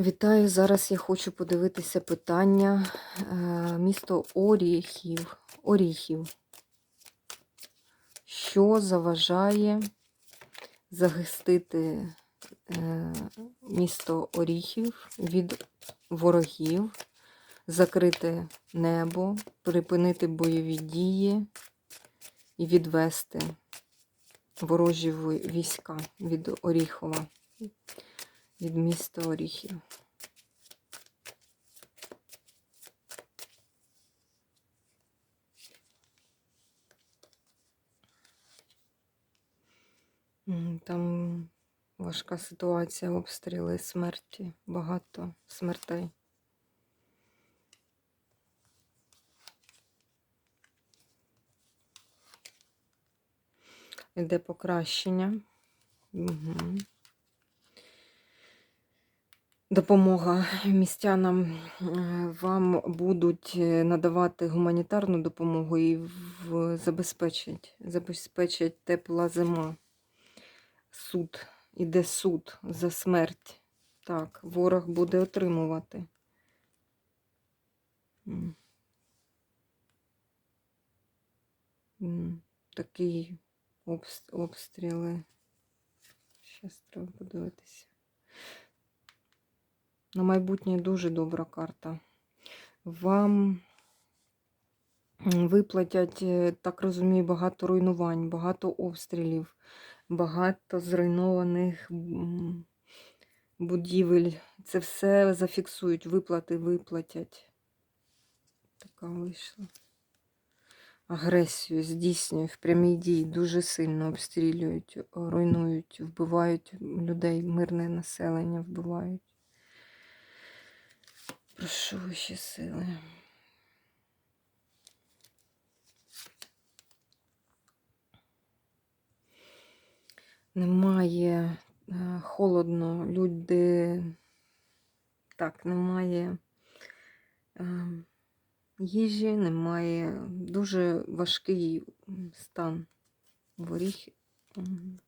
Вітаю! Зараз я хочу подивитися питання е, місто Оріхів. Оріхів. Що заважає захистити е, місто Оріхів від ворогів, закрити небо, припинити бойові дії і відвести ворожі війська від Оріхова, від міста Оріхів. Там важка ситуація, обстріли, смерті, багато смертей. Іде покращення. Угу. Допомога містянам е, вам будуть е, надавати гуманітарну допомогу і забезпечать, забезпечать тепла зима. Суд. Іде суд за смерть. Так, ворог буде отримувати. Такі обстріли. Щас треба подивитися. На майбутнє дуже добра карта. Вам виплатять, е, так розумію, багато руйнувань, багато обстрілів, багато зруйнованих будівель. Це все зафіксують, виплати виплатять. Така вийшла. Агресію здійснюють в прямій дії, дуже сильно обстрілюють, руйнують, вбивають людей, мирне населення вбивають. Прошу вищі сили. Немає е, холодно, люди. Так, немає е, їжі, немає дуже важкий стан в оріхі. М.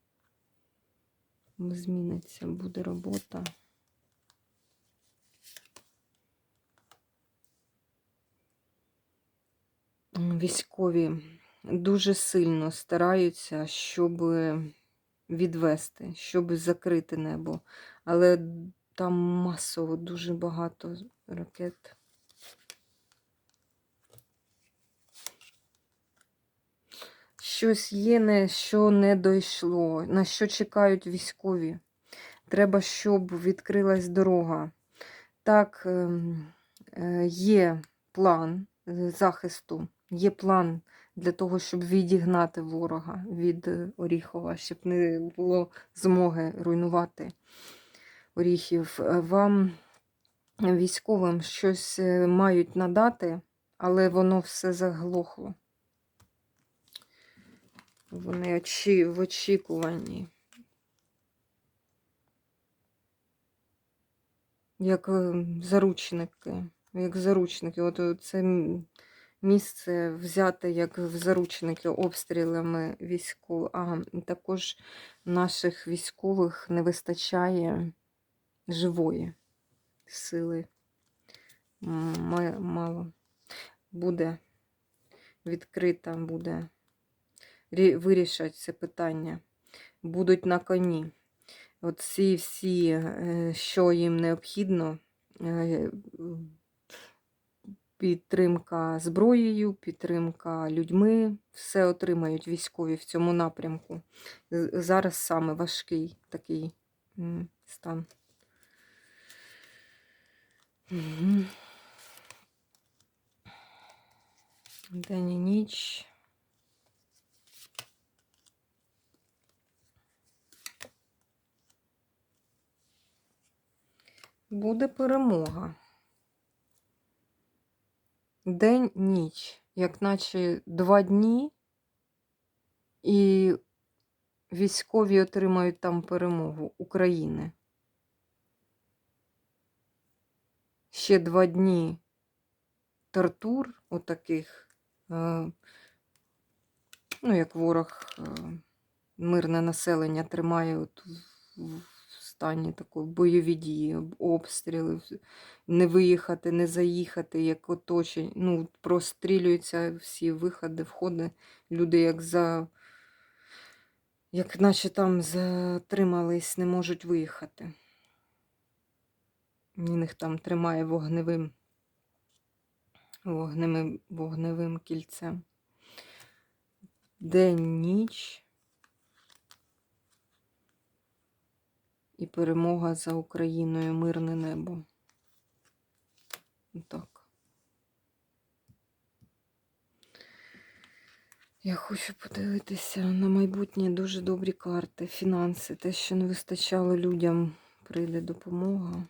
Зміниться, буде робота. Військові дуже сильно стараються, щоб відвести, щоб закрити небо. Але там масово дуже багато ракет. Щось є, не, що не дійшло, на що чекають військові. Треба, щоб відкрилась дорога. Так, ем, е, є план е, захисту, є план для того, щоб відігнати ворога від е, Оріхова, щоб не було змоги руйнувати Оріхів. Е, Вам, військовим, щось е, мають надати, але воно все заглохло. Вони очі, в очікуванні. Як заручники, як заручники. От це місце взяте як в заручники обстрілами військових. А також наших військових не вистачає живої сили. Мало. Буде відкрита, буде рі- вирішать це питання. Будуть на коні. От всі, е, що їм необхідно, е, підтримка зброєю, підтримка людьми, все отримають військові в цьому напрямку. Зараз саме важкий такий стан. День і ніч. Буде перемога. День, ніч, як наче два дні, і військові отримають там перемогу України. Ще два дні тортур отаких, е, ну, як ворог е, мирне населення тримає от в, в стані, такої бойові дії, обстріли, не виїхати, не заїхати, як оточень. Ну, прострілюються всі виходи, входи. Люди як за. Як наче там затримались, не можуть виїхати. Них там тримає вогневим, вогневим, вогневим кільцем. День, ніч. І перемога за Україною, мирне небо. Так. Я хочу подивитися на майбутнє дуже добрі карти, фінанси, те, що не вистачало людям, прийде допомога.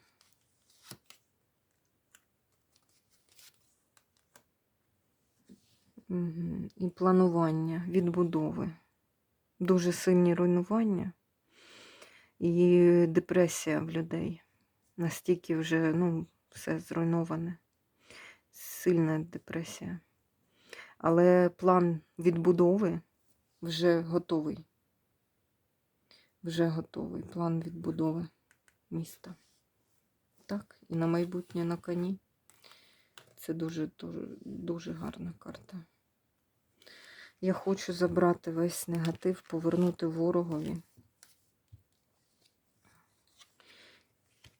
І планування, відбудови. Дуже сильні руйнування і депресія в людей. Настільки вже ну, все зруйноване. Сильна депресія. Але план відбудови вже готовий. Вже готовий план відбудови міста. Так, і на майбутнє на коні. Це дуже, дуже, дуже гарна карта. Я хочу забрати весь негатив, повернути ворогові.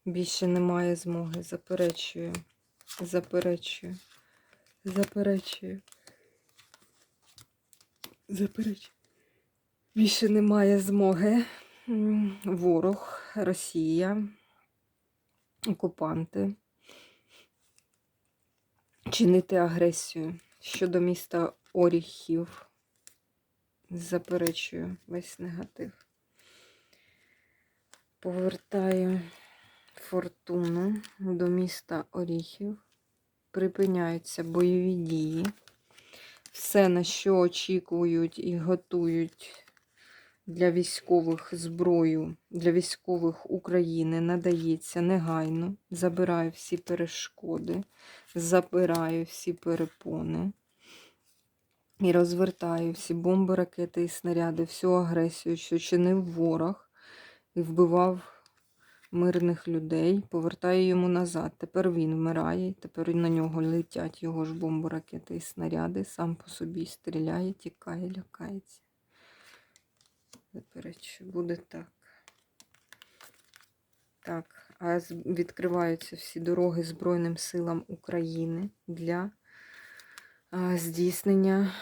Більше немає змоги. Заперечую. Заперечую. Заперечую. Заперечую. Більше немає змоги. Ворог, Росія, окупанти. Чинити агресію щодо міста Оріхів. Заперечую весь негатив. Повертаю фортуну до міста Оріхів. Припиняються бойові дії. Все, на що очікують і готують для військових зброю, для військових України, надається негайно. Забираю всі перешкоди, забираю всі перепони. І розвертаю всі бомби, ракети і снаряди, всю агресію, що чинив ворог і вбивав мирних людей, повертаю йому назад. Тепер він вмирає, тепер на нього летять його ж бомби, ракети і снаряди, сам по собі стріляє, тікає, лякається. Заперечую, буде так. Так, а відкриваються всі дороги Збройним силам України для здійснення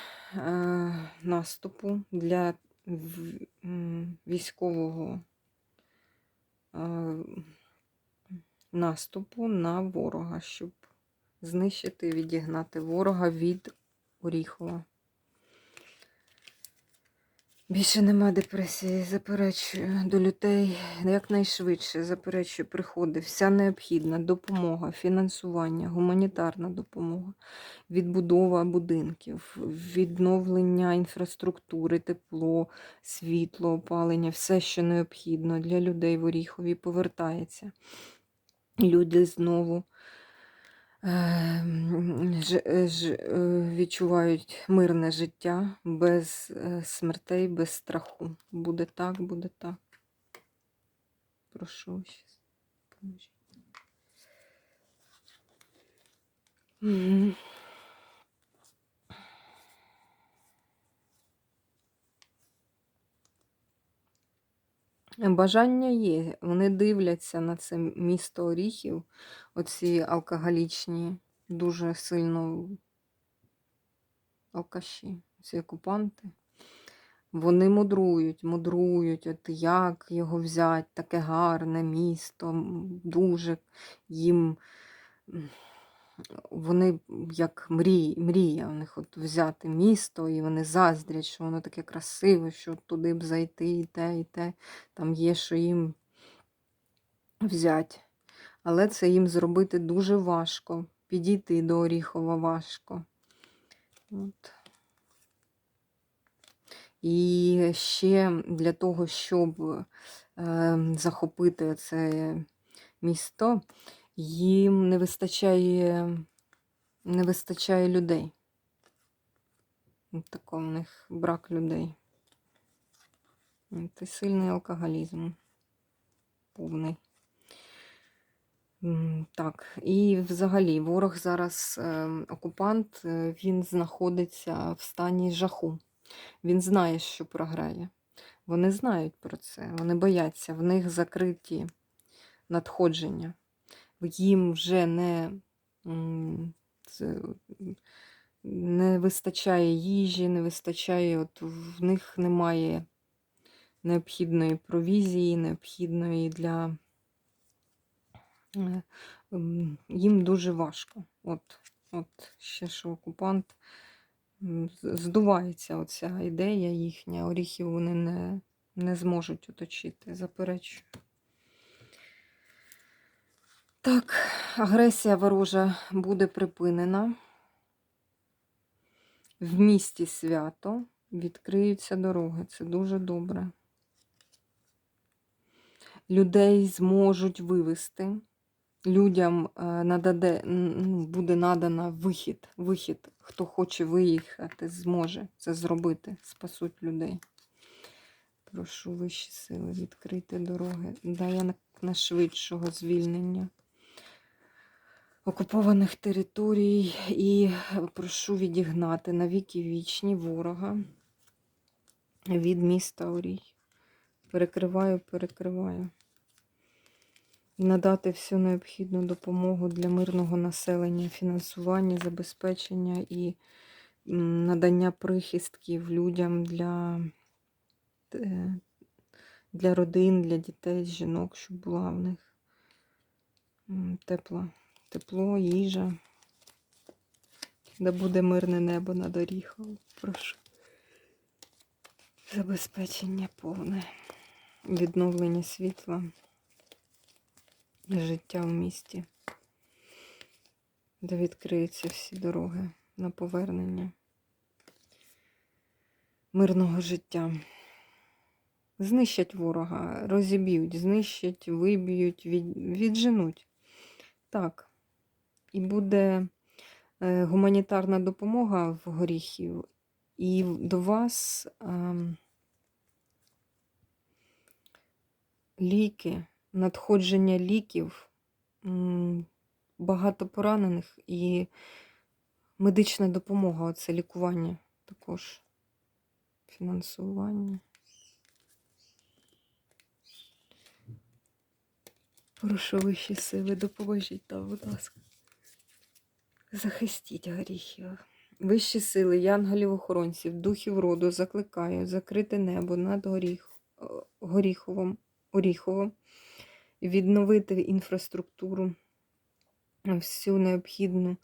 наступу для військового наступу на ворога, щоб знищити, відігнати ворога від Оріхова. Більше нема депресії, заперечую до людей. Якнайшвидше, заперечую, приходить вся необхідна допомога, фінансування, гуманітарна допомога, відбудова будинків, відновлення інфраструктури, тепло, світло, опалення, все, що необхідно для людей в Оріхові, повертається. Люди знову відчувають мирне життя без е, смертей, без страху. Буде так, буде так. Прошу щас. поможіть. Бажання є. Вони дивляться на це місто Оріхів, оці алкоголічні, дуже сильно алкаші, ці окупанти. Вони мудрують, мудрують, от як його взяти, таке гарне місто, дуже їм. Вони як мрій, мрія у них от взяти місто, і вони заздрять, що воно таке красиве, що туди б зайти, і те, і те. Там є, що їм взяти. Але це їм зробити дуже важко. Підійти до Оріхова важко. От. І ще для того, щоб е, захопити це місто, їм не вистачає, не вистачає людей. От Такого в них брак людей. Це сильний алкоголізм. повний. Так, і взагалі ворог зараз, е, окупант, е, він знаходиться в стані жаху. Він знає, що програє. Вони знають про це, вони бояться, в них закриті надходження. Їм вже не, не вистачає їжі, не вистачає, от в них немає необхідної провізії, необхідної для. е, Їм дуже важко. От, от ще що окупант здувається оця ідея їхня, оріхів вони не, не зможуть оточити, заперечую. Так, агресія ворожа буде припинена. В місті свято відкриються дороги. Це дуже добре. Людей зможуть вивести. Людям е, нададе, ну, буде надано вихід. Вихід. Хто хоче виїхати, зможе це зробити. Спасуть людей. Прошу вищі сили відкрити дороги. На, на швидшого звільнення окупованих територій і прошу відігнати навіки вічні ворога від міста Орій. Перекриваю, перекриваю. І надати всю необхідну допомогу для мирного населення, фінансування, забезпечення і надання прихистків людям для, е, для родин, для дітей, жінок, щоб була в них тепла, тепло, їжа. Да буде мирне небо над Оріхом. Прошу. Забезпечення повне, відновлення світла, життя в місті, де відкриються всі дороги на повернення мирного життя. Знищать ворога, розіб'ють, знищать, виб'ють, від, відженуть. Так. І буде е, гуманітарна допомога в горіхів, і до вас ем, ліки, надходження ліків, багато поранених і медична допомога, оце лікування також, фінансування. Прошу вищі сили, допоможіть там, будь ласка. Захистіть горіхів. Вищі сили, янголів-охоронців, духів роду закликаю закрити небо над горіх, о, горіховим, Оріховом, відновити інфраструктуру всю необхідну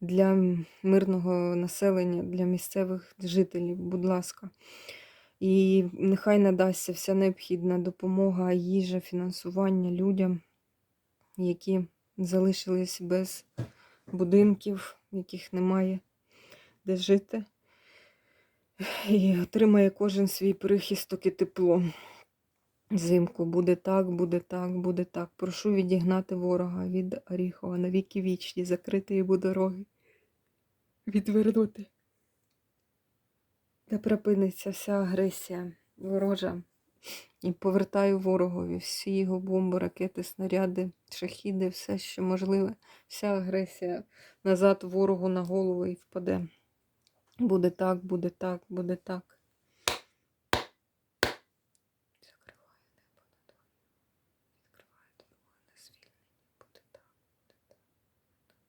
для мирного населення, для місцевих жителів, будь ласка. І нехай надасться вся необхідна допомога, їжа, фінансування людям, які залишились без будинків, в яких немає де жити. І отримає кожен свій прихисток і тепло. Взимку буде так, буде так, буде так. Прошу відігнати ворога від Оріхова на віки вічні, закрити йому дороги, відвернути. Де припиниться вся агресія ворожа. І повертаю ворогові всі його бомби, ракети, снаряди, шахіди, все, що можливе, вся агресія назад ворогу на голову і впаде. Буде так, буде так, буде так. Закриваю небо над. Відкриваю дорогу на звільнення. Буде так, буде так.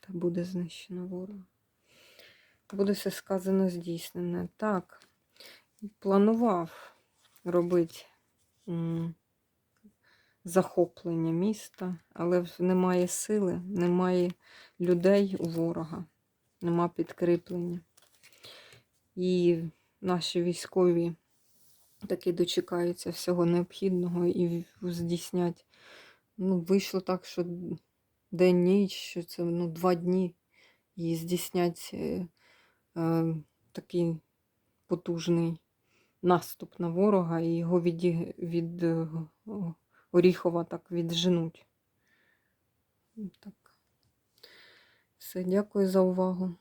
Та буде знищено ворога. Буде все сказано здійснене. Так, планував робити захоплення міста, але немає сили, немає людей у ворога, нема підкріплення. І наші військові таки дочекаються всього необхідного і здійснять. Ну, вийшло так, що день ніч, що це ну, два дні, і здійснять е, е, такий потужний наступ на ворога, і його від, від е, Оріхова так відженуть. Так. Все, дякую за увагу.